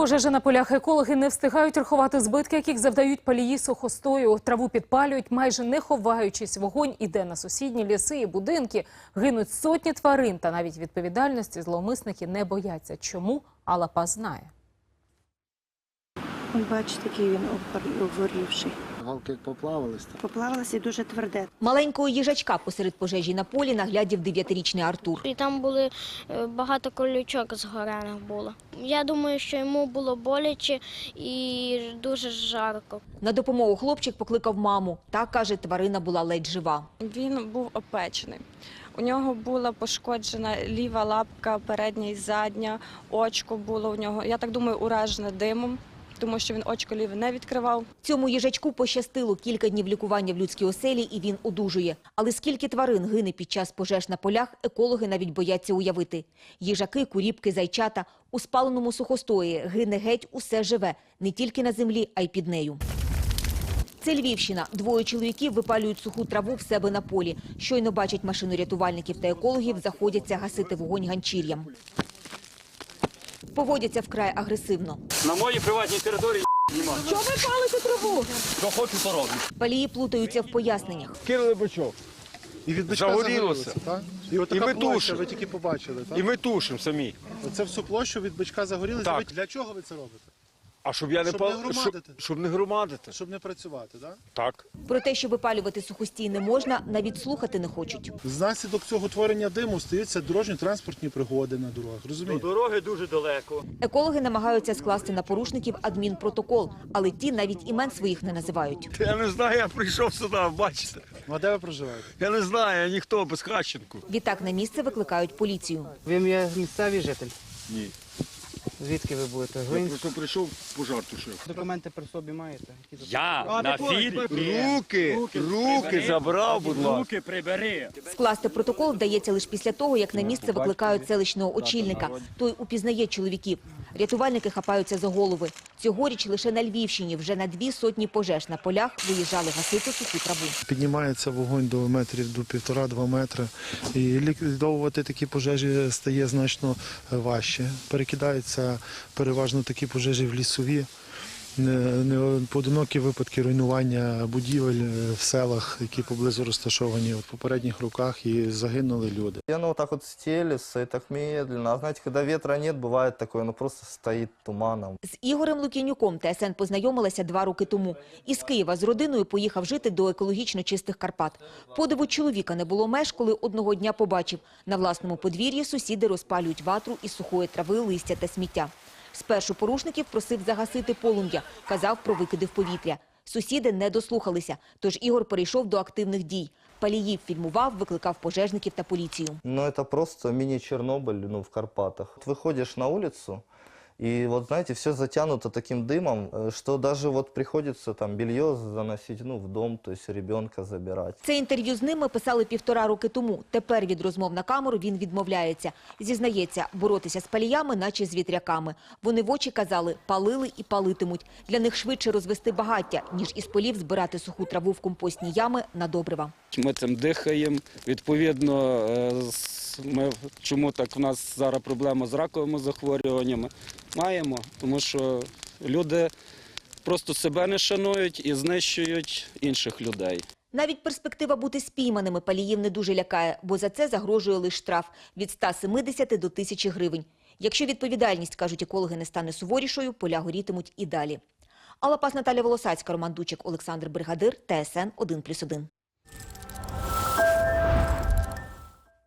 Пожежі на полях екологи не встигають рахувати збитки, яких завдають палії сухостою. Траву підпалюють, майже не ховаючись. Вогонь іде на сусідні ліси і будинки. Гинуть сотні тварин, та навіть відповідальності зловмисники не бояться. Чому? Алапа знає. Он, бачите, який він обгор- обгорівший. Галки поплавались там. Поплавилося і дуже тверде. Маленького їжачка посеред пожежі на полі наглядів дев'ятирічний Артур. І там були е, багато колючок згорених було. Я думаю, що йому було боляче і дуже жарко. На допомогу хлопчик покликав маму. Та, каже, тварина була ледь жива. Він був опечений. У нього була пошкоджена ліва лапка, передня і задня, очко було у нього. Я так думаю, уражене димом, тому що він очко не відкривав. Цьому їжачку пощастило кілька днів лікування в людській оселі, і він одужує. Але скільки тварин гине під час пожеж на полях, екологи навіть бояться уявити. Їжаки, куріпки, зайчата у спаленому сухостої гине геть усе живе, не тільки на землі, а й під нею. Це Львівщина. Двоє чоловіків випалюють суху траву в себе на полі. Щойно бачать машину рятувальників та екологів, заходяться гасити вогонь ганчір'ям. Поводяться вкрай агресивно. На моїй приватній території немає. Що ви палите траву? Що хочу, то роблю. Палії плутаються в поясненнях. кинули бачок. І від бичка Загорілося. так? І, от І ми площа, тушимо. ви тільки побачили, так? І ми тушимо самі. Оце всю площу від бичка загорілося. Так. Для чого ви це робите? А щоб я не Щоб пал- не громадити. щоб, щоб не громадити. Щоб не працювати, так? Так. Про те, що випалювати сухостій не можна, навіть слухати не хочуть. Внаслідок цього творення диму стаються дорожньо-транспортні пригоди на дорогах. До Розумієте? дороги дуже далеко. Екологи намагаються скласти на порушників адмінпротокол, але ті навіть імен своїх не називають. Я не знаю, я прийшов сюди, бачите. Ну, а де ви проживаєте? Я не знаю, я ніхто без Хащенку. Відтак на місце викликають поліцію. Ви є місцевий житель? Ні. Звідки ви будете? Я Глинськ? просто прийшов пожар тушив. Документи при собі маєте? Які? Я на фірмі. Руки, руки забрав, будь ласка. Руки прибери. Скласти протокол вдається лише після того, як на місце викликають селищного очільника. Той упізнає чоловіків. Рятувальники хапаються за голови. Цьогоріч лише на Львівщині вже на дві сотні пожеж на полях виїжджали гасити суху траву. Піднімається вогонь до метрів до півтора-два метри. І ліквідовувати такі пожежі стає значно важче. Перекидаються переважно такі пожежі в лісові. Не, не поодинокі випадки руйнування будівель е, в селах, які поблизу розташовані в попередніх роках, і загинули люди. Оно вот так вот стелится и так медленно. А знаете, когда ветра нет, бывает такое, оно просто стоит туманом. З Ігорем Лук'янюком ТСН познайомилася два роки тому. Із Києва з родиною поїхав жити до екологічно чистих Карпат. Подиву чоловіка не було меж, коли одного дня побачив. На власному подвір'ї сусіди розпалюють ватру із сухої трави, листя та сміття. Спершу порушників просив загасити полум'я, казав про викиди в повітря. Сусіди не дослухалися, тож Ігор перейшов до активних дій. Паліїв фільмував, викликав пожежників та поліцію. Но это просто мини-Чернобыль ну, в Карпатах. Вот Выходишь на улицу, и вот, знаете, все затянуто таким дымом, э, что даже вот приходится там белье заносить, ну, в дом, то есть ребенка забирать. Це інтерв'ю з ним ми писали півтора роки тому. Тепер від розмов на камеру він відмовляється. Зізнається, боротися з паліями, наче з вітряками. Вони в очі казали, палили і палитимуть. Для них швидше розвести багаття, ніж із полів збирати суху траву в компостні ями на добрива. Ми цим дихаємо. Відповідно, е, ми чому так в нас зараз проблема з раковими захворюваннями? Маємо, тому що люди просто себе не шанують і знищують інших людей. Навіть перспектива бути спійманими паліїв не дуже лякає, бо за це загрожує лише штраф від 170 до 1000 гривень. Якщо відповідальність, кажуть екологи, не стане суворішою, поля горітимуть і далі. Алла Пас, Наталя Волосацька, Роман Дучик, Олександр Бригадир, ТСН 1+,1.